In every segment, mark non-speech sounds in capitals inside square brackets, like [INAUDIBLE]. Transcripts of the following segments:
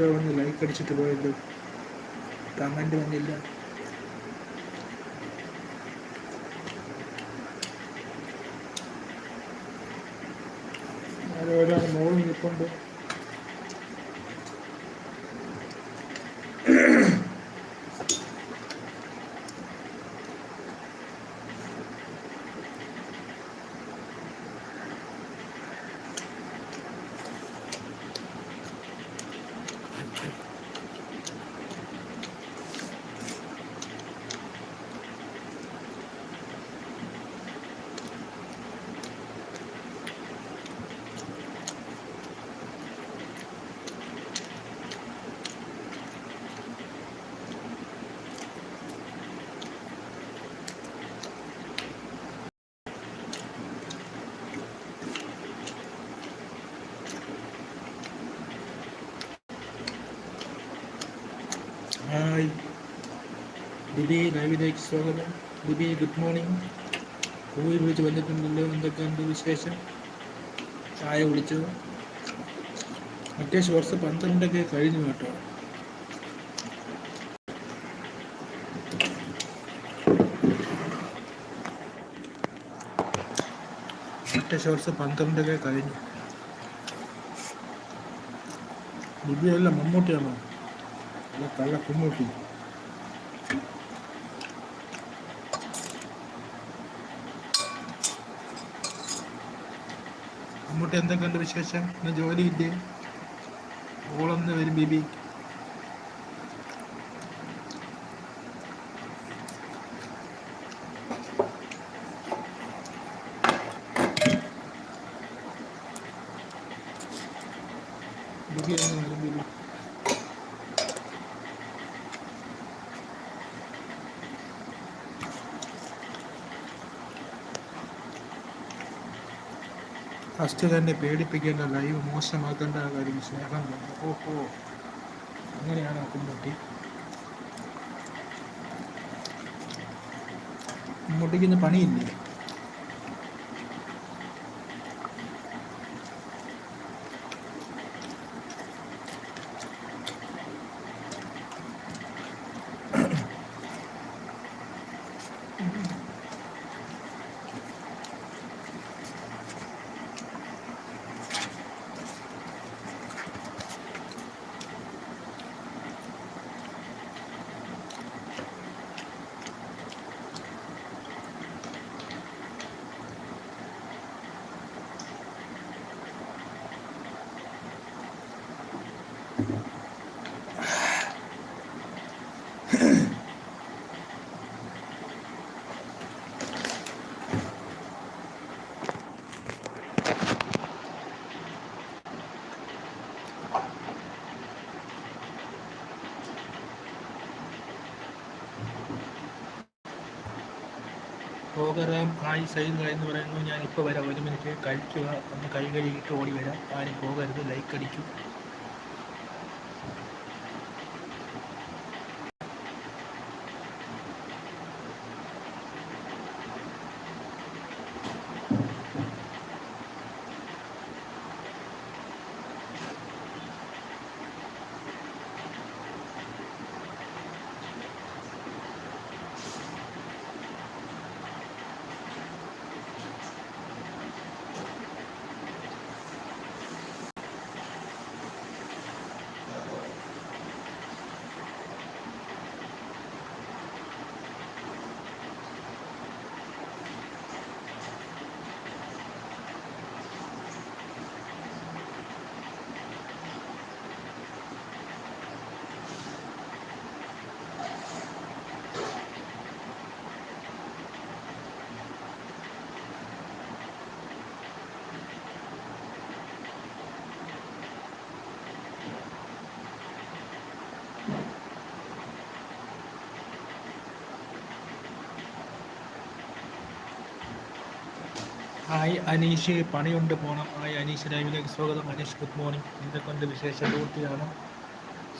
ആരോ വന്ന് ലൈക്ക് അടിച്ചിട്ട് പോയല്ലോ. കമന്റ് വന്നില്ല ആരോ ഒരാൾ മോളിൽ നിൽപ്പുണ്ട് ഹായ് ലിബി ലൈവിലേക്ക് സ്വാഗതം ലിബി ഗുഡ് മോർണിംഗ് കോവിൽ വിളിച്ച് വന്നിട്ടുണ്ടല്ലോ എന്തൊക്കെയുണ്ട് വിശേഷം? ചായ കുടിച്ചു? അത്യാവശ്യം വർഷം പന്ത്രണ്ടൊക്കെ കഴിഞ്ഞു കേട്ടോ. അത്യാവശ്യം വർഷം പന്ത്രണ്ടൊക്കെ കഴിഞ്ഞു. ലിബിയല്ല മമ്മൂട്ടിയാണോ? അല്ല കള്ള കുമ്മൂട്ടി. മമ്മൂട്ടി എന്തൊക്കെയുണ്ട് വിശേഷം? ഇന്ന് ജോലിയില്ലേ ഓളൊന്ന് വരും ബിബി. ബിബി ഒന്ന് വരും ബിബി ഫസ്റ്റ് തന്നെ പേടിപ്പിക്കേണ്ട ലൈവ് മോശമാക്കേണ്ട കാര്യം സ്നേഹം കൊണ്ട് ഓഹോ. അങ്ങനെയാണ് കുമ്മൂട്ടി കുമ്മൂട്ടിക്ക് പണിയില്ലേ? പോകറാം. ഹായ് സൈദ് എന്ന് പറയുന്നു. ഞാൻ ഇപ്പോൾ വരാം. ഒരു മിനിറ്റ്. കഴിക്കുക. ഒന്ന് കൈ കഴുകിയിട്ട് ഓടി വരാം. ആരും പോകരുത്. ലൈക്ക് അടിക്കും. ഹായ് അനീഷ് പണിയുണ്ട് പോണം. ഹായ് അനീഷ് ലൈവിലേക്ക് സ്വാഗതം. Aneesh good morning. എന്തൊക്കെ വിശേഷ? ഡ്യൂട്ടിയാണ്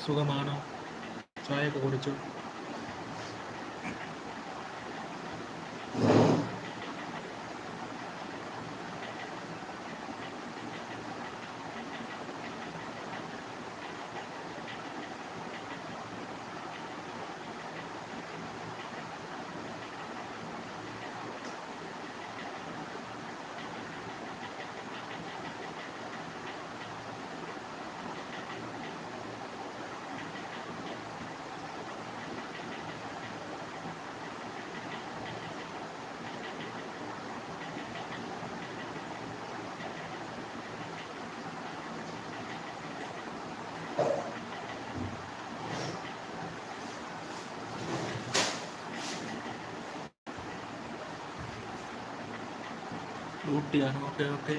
സുഖമാണോ? ചായയൊക്കെ കുടിച്ചു? ഡ്യൂട്ടിയാണ് ഓക്കെ ഓക്കെ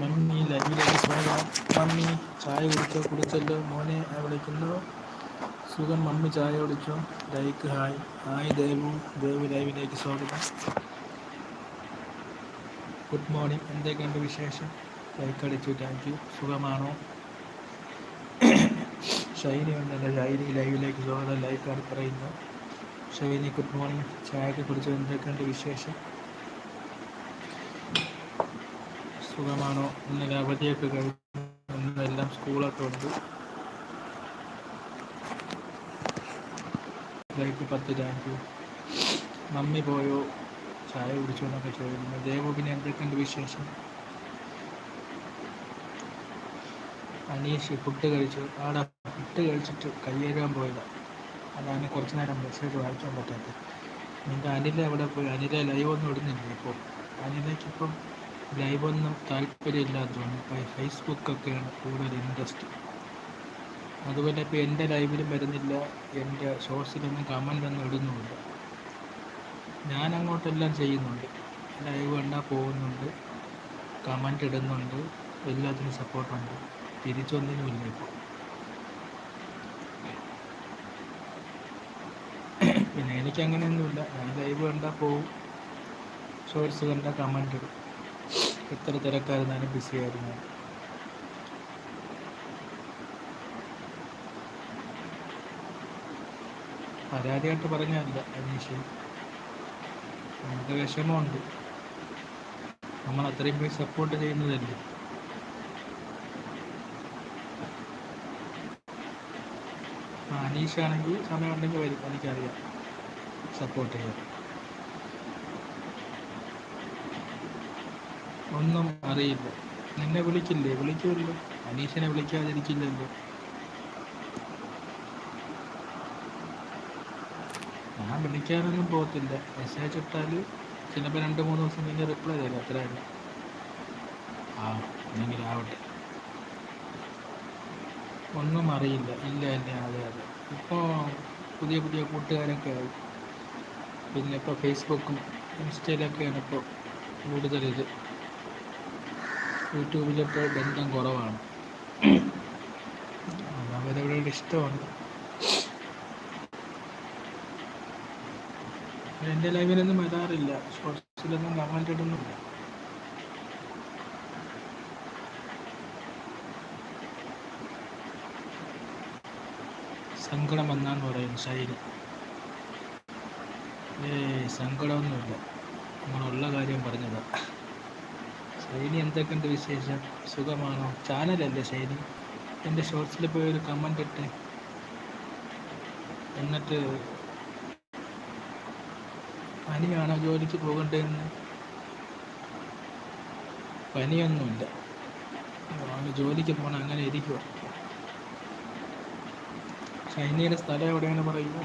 മമ്മി ലൈവിലേക്ക് സ്വാഗതം. മമ്മി ചായ കുടിച്ചോ? കുടിച്ചല്ലോ? മോനെ വിളിക്കുന്നു സുഖം മമ്മി ചായ കുടിച്ചോ? Like hi. Hi Devu. Dev ലൈവിലേക്ക് സ്വാഗതം. ഗുഡ് മോർണിംഗ് എന്തൊക്കെയുണ്ട് വിശേഷം? ലൈക്ക് അടിച്ചു. താങ്ക് യു സുഖമാണോ? ഷൈനി ഉണ്ടല്ലോ ഷൈനി ലൈവിലേക്ക് സ്വാഗതം. ലൈക്ക് ആണ് പറയുന്നു ഷൈനി ഗുഡ് മോർണിംഗ് ചായയൊക്കെ കുടിച്ചോ? എന്തൊക്കെയുണ്ട് വിശേഷം? സുഖമാണോ ഇന്നലെ അവധിയൊക്കെ കഴിഞ്ഞു ഇന്നെല്ലാം സ്കൂളൊക്കെ ഉണ്ട്. ലൈക്ക് പത്ത് താങ്ക് യു മമ്മി പോയോ? ചായ കുടിച്ചോ എന്നൊക്കെ ചോദിക്കുന്നു. ദേവോപിനെ എന്തൊക്കെയുണ്ട് വിശേഷം? അനീഷ് ഫുഡ് കഴിച്ചു? ആടെ ഫുഡ് കഴിച്ചിട്ട് കയ്യേറാൻ പോയതാണ് അതാണ് കുറച്ച് നേരം മെസ്സേജ് വായിക്കാൻ പറ്റാത്തത്. നിന്റെ അനില എവിടെ പോയി? അനില ലൈവ് ഒന്നും ഇടുന്നില്ല ഇപ്പോൾ അനിലയ്ക്കിപ്പം ലൈവൊന്നും ഫേസ്ബുക്ക് ഫേസ്ബുക്കൊക്കെയാണ് കൂടുതൽ ഇൻട്രസ്റ്റ് അതുപോലെ ഇപ്പോൾ എന്റെ ലൈവിലും വരുന്നില്ല എന്റെ ഷോർട്സിലൊന്നും കമന്റ് ഒന്നും ഇടുന്നുമില്ല. ഞാൻ അങ്ങോട്ടെല്ലാം ചെയ്യുന്നുണ്ട്. ലൈവ് കണ്ടാൽ പോകുന്നുണ്ട് കമന്റ് ഇടുന്നുണ്ട് എല്ലാത്തിനും സപ്പോർട്ടുണ്ട് തിരിച്ചൊന്നിനുമില്ല ഇപ്പോൾ പിന്നെ എനിക്ക് അങ്ങനെയൊന്നുമില്ല ഞാൻ ലൈവ് കണ്ടാൽ പോവും ഷോർട്സ് കണ്ടാൽ കമന്റ് ഇടും. എത്ര തിരക്കായിരുന്നാലും ബിസി ആയിരുന്നു പരാതിയായിട്ട് പറഞ്ഞല്ല അനീഷ്. നമുക്ക് വിഷമമുണ്ട്. നമ്മൾ അത്രയും പേര് സപ്പോർട്ട് ചെയ്യുന്നതല്ലേ? അനീഷാണെങ്കിൽ സമയമുണ്ടെങ്കിൽ വരും എനിക്കറിയാം. സപ്പോർട്ട് ചെയ്യാം ഒന്നും അറിയില്ല. നിന്നെ വിളിക്കില്ലേ? വിളിക്കുമല്ലോ അനീഷിനെ വിളിക്കാതിരിക്കില്ലല്ലോ. ഞാൻ വിളിക്കാനൊന്നും പോകത്തില്ല. മെസ്സേജ് ഇട്ടാൽ ചിലപ്പോൾ രണ്ട് മൂന്ന് ദിവസം കഴിഞ്ഞ് റിപ്ലൈ തരും. തന്നെ. ആ അല്ലെങ്കിൽ ആവട്ടെ. ഒന്നും അറിയില്ല. ഇല്ല ഇല്ല. അതെ അതെ. ഇപ്പോൾ പുതിയ പുതിയ കൂട്ടുകാരൊക്കെ ആയി. പിന്നെ ഇപ്പോൾ ഫേസ്ബുക്കും ഇൻസ്റ്റയിലൊക്കെയാണ് ഇപ്പോൾ കൂടുതലിത്. യൂട്യൂബിലിട്ട് ബന്ധം കുറവാണ്. അവരവരുടെ ഇഷ്ടമാണ്. എന്റെ ലൈവിലൊന്നും വരാറില്ല. ഷോർട്സിലൊന്നും കമന്റ് ഇടുന്നില്ല. സങ്കടം വന്നാന്ന് പറയുന്നു ശൈലം. ഏ സങ്കടമൊന്നുമില്ല. നമ്മളുള്ള കാര്യം പറഞ്ഞതാ. ശൈലി എന്തൊക്കെയുണ്ട് വിശേഷം? സുഖമാണോ? ചാനലല്ലേ ശൈനി എന്റെ ഷോർട്സിൽ പോയി ഒരു കമന്റ് ഇട്ട്. എന്നിട്ട് പനിയാണോ? ജോലിക്ക് പോകണ്ടതെന്ന് പനിയൊന്നുമില്ല. അവന് ജോലിക്ക് പോകണം അങ്ങനെ ഇരിക്കുക ഷൈനിയുടെ സ്ഥലം എവിടെയാണ് പറയുക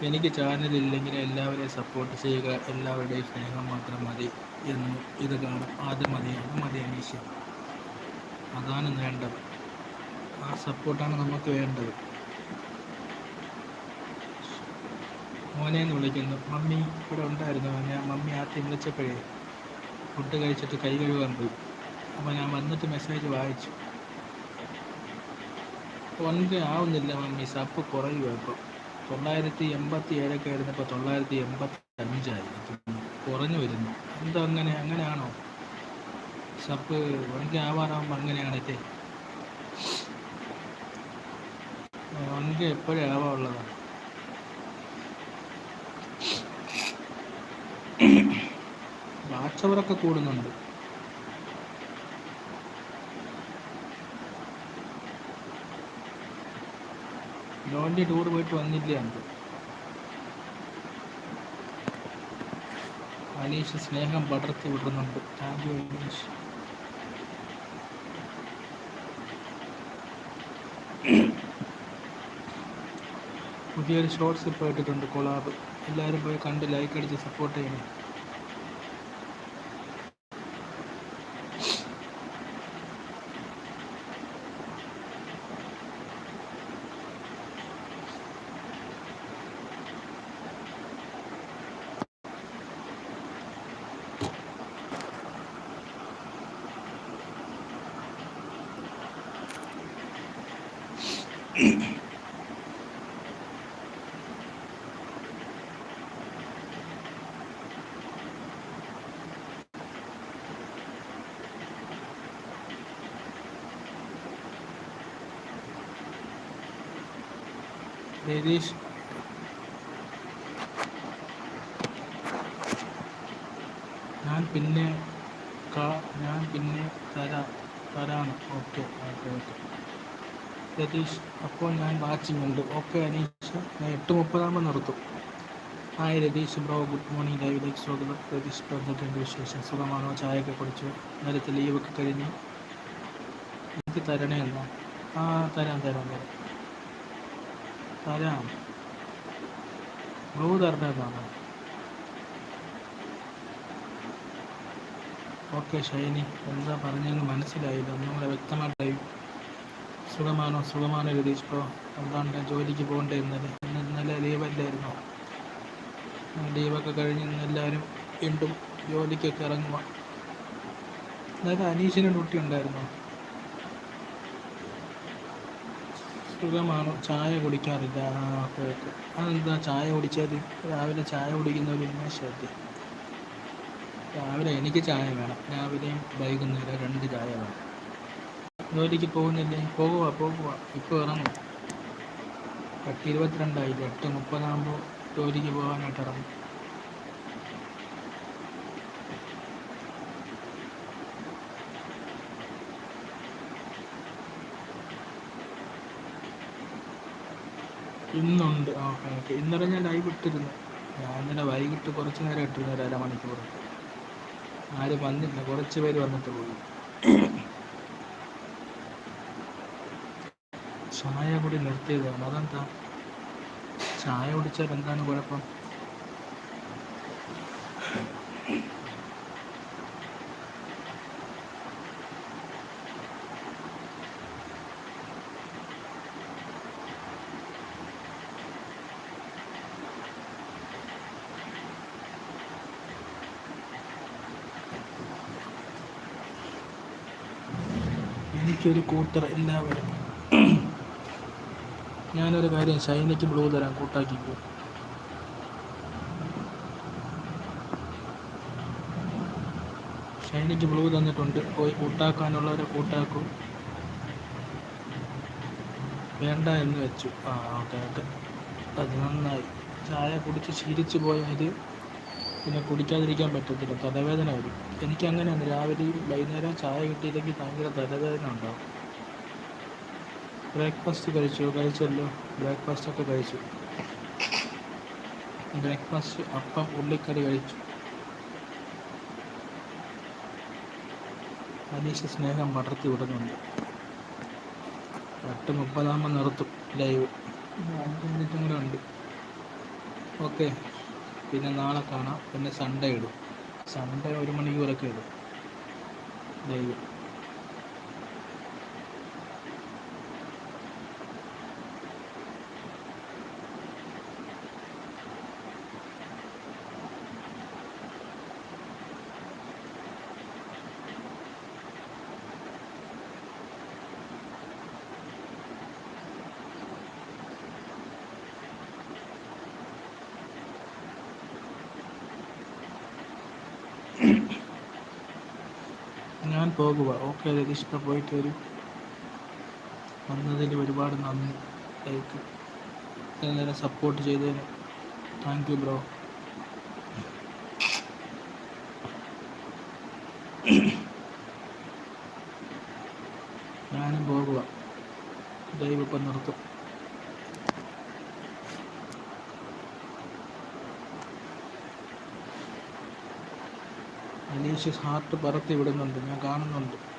എനിക്ക് ചാനലില്ലെങ്കിൽ എല്ലാവരെയും സപ്പോർട്ട് ചെയ്യുക എല്ലാവരുടെയും സ്നേഹം മാത്രം മതി. എന്ന് ഇത് കാണും. ആദ്യം മതിയാണ് മതിയാണ് മതി അനീഷ. അതാണ് വേണ്ടത്. ആ സപ്പോർട്ടാണ് നമുക്ക് വേണ്ടത്. മോനെ എന്ന് വിളിക്കുന്നു. മമ്മി ഇവിടെ ഉണ്ടായിരുന്നു. മോനെ മമ്മി ആദ്യം വിളിച്ചപ്പോഴേ ഫുഡ് കഴിച്ചിട്ട് കൈ കഴുകാൻ പോയി. അപ്പോൾ ഞാൻ വന്നിട്ട് മെസ്സേജ് വായിച്ചു. ഒൻപത് ആവുന്നില്ല മമ്മി. സപ്പ് കുറയുക ഇപ്പം. തൊള്ളായിരത്തി എൺപത്തി ഏഴൊക്കെ ആയിരുന്നപ്പോൾ തൊള്ളായിരത്തി എൺപത്തി അഞ്ചായി കുറഞ്ഞു വരുന്നു. എന്താ അങ്ങനെ അങ്ങനെയാണോ സപ്പ് ഒൻകെ ആവാറാകുമ്പോൾ അങ്ങനെയാണല്ലേ ഒൻകെ എപ്പോഴേ ആവാറുള്ളതാണ് വാച്ചവറൊക്കെ കൂടുന്നുണ്ട്. ലോണ്ടി ടൂർ പോയിട്ട് വന്നില്ല എന്ത് അനീഷ് സ്നേഹം പടർത്തി വിടുന്നുണ്ട്. Thank you Aneesh. പുതിയൊരു ഷോർട്സ് ഇപ്പോൾ ഇട്ടിട്ടുണ്ട് കൊളാബ് എല്ലാവരും പോയി കണ്ട് ലൈക്ക് അടിച്ച് സപ്പോർട്ട് ചെയ്യണം. രതീഷ് ഞാൻ പിന്നെ ഞാൻ പിന്നെ തരാം തരാണ്. Okay okay okay. രതീഷ് അപ്പോൾ ഞാൻ വാച്ചിങ് ഉണ്ട് ഓക്കെ അനീഷ് ഞാൻ എട്ട് മുപ്പതാകുമ്പോൾ നിർത്തും. Hi Ratheesh bro good morning ലൈവിലേക്ക് സ്വാഗതം. രതീഷ് ബ്രോ എന്തൊക്കെയുണ്ട് വിശേഷം? സുഖമാണോ? ചായയൊക്കെ കുടിച്ചു? നേരത്തെ ലീവൊക്കെ കഴിഞ്ഞ്. എനിക്ക് തരണേ എന്നാ ആ തരാം തരാം തരാം. തരാം. ബ്ലൂ തരണേന്നാണ് ഓക്കെ ഷൈനി എന്താ പറഞ്ഞതെന്ന് മനസ്സിലായില്ല. നമ്മളെ വ്യക്തമായിട്ടായി സുഖമാണോ? സുഖമാണോ രതീഷ് ബ്രോ? എന്താണ് ജോലിക്ക് പോകണ്ടേ ഇന്നലെ? ഇന്ന് ഇന്നലെ ലീവല്ലായിരുന്നോ? ലീവൊക്കെ കഴിഞ്ഞ് ഇന്ന് എല്ലാവരും വീണ്ടും ജോലിക്കൊക്കെ ഇറങ്ങുക എന്നാലും അനീഷിന് ഡ്യൂട്ടി ഉണ്ടായിരുന്നോ? സുഖമാണോ ചായ കുടിക്കാറില്ല. ആ ഓക്കെ ഓക്കെ അതെന്താ ചായ കുടിച്ചാൽ രാവിലെ ചായ കുടിക്കുന്ന ഒരു ഉന്മേഷമല്ലേ രാവിലെ എനിക്ക് ചായ വേണം. രാവിലെയും വൈകുന്നേരം രണ്ട് ചായ വേണം. ജോലിക്ക് പോകുന്നില്ലേ? പോകുക പോകുക ഇപ്പോൾ ഇറങ്ങും. എട്ട് ഇരുപത്തിരണ്ടായില്ലേ? എട്ട് മുപ്പതാകുമ്പോൾ ജോലിക്ക് പോകാനായിട്ട് ഇറങ്ങും. ഇന്നുണ്ട്. ഓക്കെ ഓക്കെ ഇന്നലെ ഞാൻ ലൈവ് ഇട്ടിരുന്നു. ഞാൻ ഇന്നലെ വൈകിട്ട് കുറച്ച് നേരം ഇട്ടിരുന്നു ഒരു അരമണിക്കൂർ ആരും വന്നില്ല. കുറച്ച് പേര് വന്നിട്ട് പോയി. ചായ കൂടി നിർത്തിയതാണ് അതെന്താ? ചായ കുടിച്ചാൽ എന്താണ് കുഴപ്പം? എനിക്കൊരു കൂട്ടർ എല്ലാവരും. [CLEARS THROAT] ഞാനൊരു കാര്യം ഷൈനയ്ക്ക് ബ്ലൂ തരാം കൂട്ടാക്കിക്കോ ഷൈനിക്ക് ബ്ലൂ തന്നിട്ടുണ്ട്. പോയി കൂട്ടാക്കാനുള്ളവരെ കൂട്ടാക്കും. വേണ്ട എന്ന് വെച്ചു. ആ ഓക്കെ ഓക്കെ. അത് നന്നായി. ചായ കുടിച്ച് ശീലിച്ചു പോയാൽ പിന്നെ കുടിക്കാതിരിക്കാൻ പറ്റത്തില്ല തലവേദന വരും. എനിക്ക് അങ്ങനെയാണ് രാവിലെയും വൈകുന്നേരം ചായ കിട്ടിയില്ലെങ്കിൽ ഭയങ്കര തലവേദന ഉണ്ടാവും. ബ്രേക്ക്ഫാസ്റ്റ് കഴിച്ചു? കഴിച്ചല്ലോ. ബ്രേക്ക്ഫാസ്റ്റ് ഒക്കെ കഴിച്ചു. ബ്രേക്ക്ഫാസ്റ്റ് അപ്പം ഉള്ളിക്കറി കഴിച്ചു. അനീഷ് സ്നേഹം പടർത്തി വിടുന്നുണ്ട്. എട്ട് മുപ്പതാകുമ്പോൾ നിർത്തും ലൈവ്. അഞ്ച് മിനിറ്റും കൂടെ ഉണ്ട്. ഓക്കെ പിന്നെ നാളെ കാണാം. പിന്നെ സൺഡേ ഇടും. സൺഡേ ഒരു മണിക്കൂറൊക്കെ ഇടും. ലൈവ് ഞാൻ രതീഷ്ണ പോയിട്ട് വരും വന്നതിൽ ഒരുപാട് നന്ദി. ലൈക്ക് നേരം സപ്പോർട്ട് ചെയ്തതിന് താങ്ക് യു ബ്രോ ഞാനും പോകുക. ദൈവം ഇപ്പം നിർത്തും. അനീഷ് ഹാർട്ട് പറത്തി വിടുന്നുണ്ട്. ഞാൻ കാണുന്നുണ്ട്.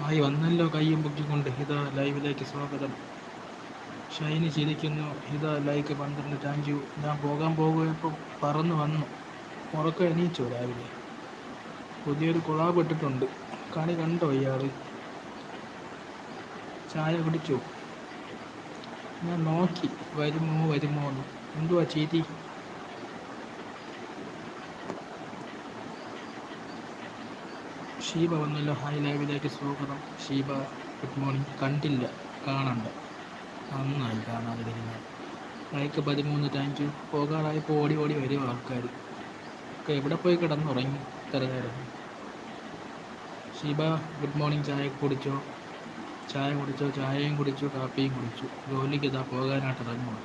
ആയി വന്നല്ലോ കയ്യും പൊക്കിക്കൊണ്ട്. ഇതാ ലൈവിലേക്ക് സ്വാഗതം. ഷൈനി ചിരിക്കുന്നു. ഇതാ ലൈക്ക് പന്ത്രണ്ട്. Thank you. ഞാൻ പോകാൻ പോകുമ്പോൾ പറന്ന് വന്നു. ഉറക്കം എണീച്ചോ രാവിലെ. പുതിയൊരു കുളാബ് ഇട്ടിട്ടുണ്ട്. കണി കണ്ടോ ഇയാൾ ചായ കുടിച്ചു? ഞാൻ നോക്കി. വരുമോ വരുമോ എന്ന്. എന്തുവാ ചീതി ഷീബ വന്നല്ലോ. ഹായ് ലൈവിലേക്ക് സ്വാഗതം. Sheeba good morning. കണ്ടില്ല. കാണണ്ട. നന്നായി കാണാതിരിക്കുന്നത് ലൈക്ക് പതിമൂന്ന് താങ്ക് യു പോകാറായപ്പോൾ ഓടി ഓടി വരും ആൾക്കാർ ഒക്കെ എവിടെ പോയി കിടന്നുറങ്ങി? നേരം ഷീബ ഗുഡ് മോർണിംഗ്. ചായ കുടിച്ചോ? ചായ കുടിച്ചോ? ചായയും കുടിച്ചു കാപ്പിയും കുടിച്ചു. ജോലിക്ക് ഇതാ പോകാനായിട്ട് ഇറങ്ങുക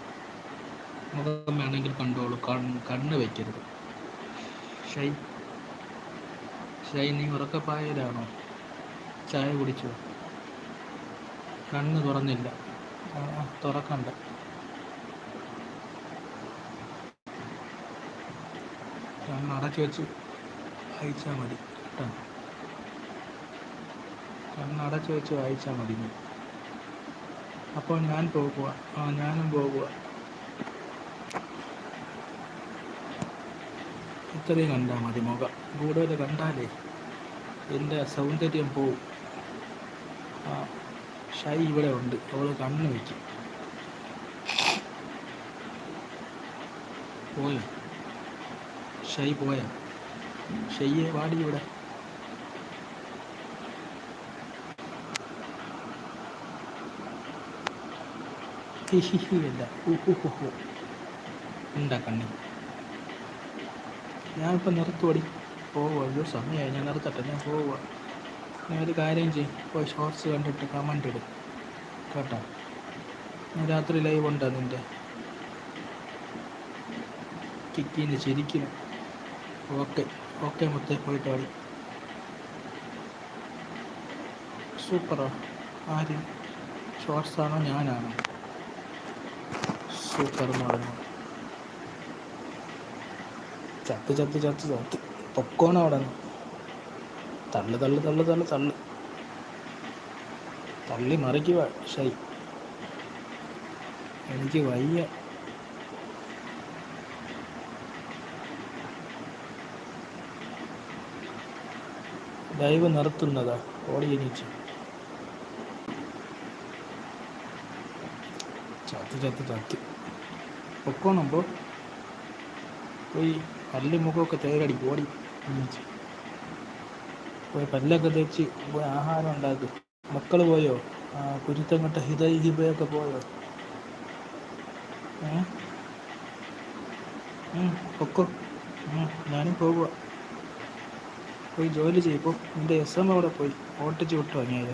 മുഖം വേണമെങ്കിൽ കണ്ടോളൂ. കണ്ണ് കണ്ണ് വയ്ക്കരുത് ഷൈ ഷൈ നീ ഉറക്കപ്പായയിലാണോ ചായ കുടിച്ചു? കണ്ണ് തുറന്നില്ല. തുറക്കണ്ട. കണ്ണ് അടച്ചു വെച്ച് വായിച്ചാൽ മതി കേട്ടോ. കണ്ണ് അടച്ചു വെച്ച് വായിച്ചാൽ മതി അപ്പോൾ ഞാൻ പോകുക ആ ഞാനും പോകുക ഇത്രയും കണ്ടാൽ മതി മുഖം. കൂടുതൽ കണ്ടാലേ എന്റെ സൗന്ദര്യം പോവും. ആ ഷൈ ഇവിടെ ഉണ്ട്. അവൾ കണ്ണു വയ്ക്കും പോയോ? ഷൈ പോയ? ഷയ്യെ വാടി ഇവിടെ. ഉഹുഹുഹു ഉണ്ടാ കണ്ണി? ഞാനിപ്പോൾ നിർത്തുവടി. പോവുക ഒരു സമയമായി ഞാൻ നിർത്തട്ടെ ഞാൻ പോവുക ഞാൻ ഒരു കാര്യം ചെയ്യും. പോയി ഷോർട്സ് കണ്ടിട്ട് കമന്റ് ഇടും. കേട്ടോ? രാത്രി ലൈവ് ഉണ്ടോ നിന്റെ കിക്കിന്റെ ശരിക്കും. ഓക്കെ ഓക്കെ മൊത്തം പോയിട്ട് വാടി. സൂപ്പറോ. ആര്? ഷോർട്സ് ആണോ ഞാനാണോ? സൂപ്പർ പറയുന്നത് ചത്ത് ചത്ത് ചത്ത് ചത്ത്. പൊക്കോണം അവിടെ. തള്ളു തള്ളു തള്ളു തള്ളു തള്ളു. തള്ളി മറിക്കുക ഷൈ എനിക്ക് വയ്യ. ലൈവ് നിർത്തുന്നതാ. ഓടി എണീച്ചു. ചത്ത് ചത്ത് ചത്ത്. പൊക്കോണം പോയി. പല്ല് മുഖമൊക്കെ തേരടി ഓടി. പോയി പല്ലൊക്കെ തേച്ച് പോയി ആഹാരം ഉണ്ടാക്കും. മക്കൾ പോയോ? കുരുത്തങ്ങട്ട ഹിതൈ ഹിബയൊക്കെ പോയോ? പൊക്കോ. ഞാനും പോവുക പോയി ജോലി ചെയ്യപ്പോ എന്റെ എസ് എം അവിടെ പോയി. ഓട്ടിച്ച് വിട്ടു ഞാൻ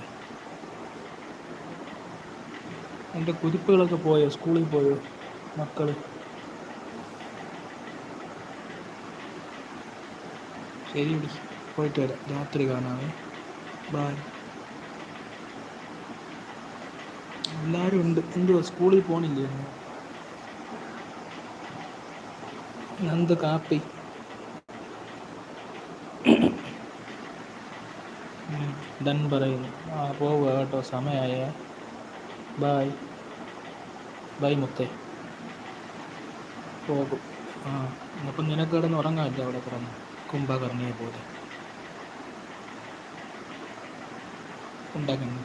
എന്റെ കുതിപ്പുകളൊക്കെ പോയോ? സ്കൂളിൽ പോയോ? മക്കൾ ശരി വിടി പോയിട്ട് വരാം. രാത്രി കാണാമേ ബായ് എല്ലാവരും ഉണ്ട്. എന്തുവാ? സ്കൂളിൽ പോണില്ലേ? നന്ദ് കാപ്പി. ഡൻ പറയുന്നു. ആ പോവുക കേട്ടോ. സമയമായ ബായ് ബൈ മുത്തേ. പോകും. ആ അപ്പം നിനക്ക് കിടന്ന് ഉറങ്ങാമല്ലോ അവിടെ കിടന്ന്? കുംഭകർണിയെ പോലെ ഉണ്ടാക്കുന്നു.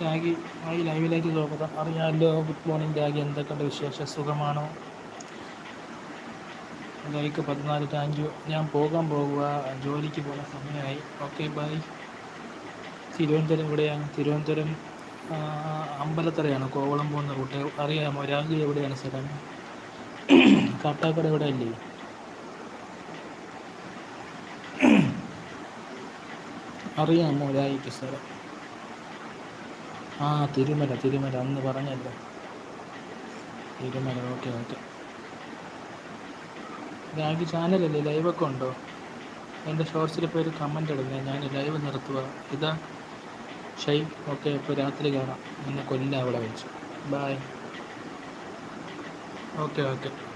രാഗി ആയി ഈ ലൈവിലേക്ക് സ്വാഗതം. അറിയാമല്ലോ ഗുഡ് മോർണിംഗ് രാഗി എന്തൊക്കെയുണ്ട് വിശേഷ? സുഖമാണോ? ലൈക്ക് പതിനാല് താങ്ക് യു ഞാൻ പോകാൻ പോകുക ജോലിക്ക് പോകുന്ന സമയമായി. ഓക്കെ ബൈ തിരുവനന്തപുരം ഇവിടെയാണ് തിരുവനന്തപുരം അമ്പലത്തറയാണ്. കോവളം പോകുന്ന റൂട്ട്. അറിയാമോ? രാഗി എവിടെയാണ് സ്ഥലം? കാട്ടാക്കട ഇവിടെ അല്ലേ? അറിയാം മോലായിട്ട് സ്ഥലം ആ തിരുമല തിരുമല അന്ന് പറഞ്ഞല്ലോ. Tirumala okay okay. രാഗി ചാനലല്ലേ? ലൈവൊക്കെ ഉണ്ടോ? എന്റെ ഷോർട്സിൽ ഇപ്പോൾ ഒരു കമന്റ് ഇടുന്നേ. ഞാൻ ലൈവ് നിർത്തുക ഇതാ. ഷൈ ഓക്കെ ഇപ്പോൾ രാത്രി കാണാം. എന്നെ കൊല്ല അവിടെ വെച്ച്. Bye okay okay.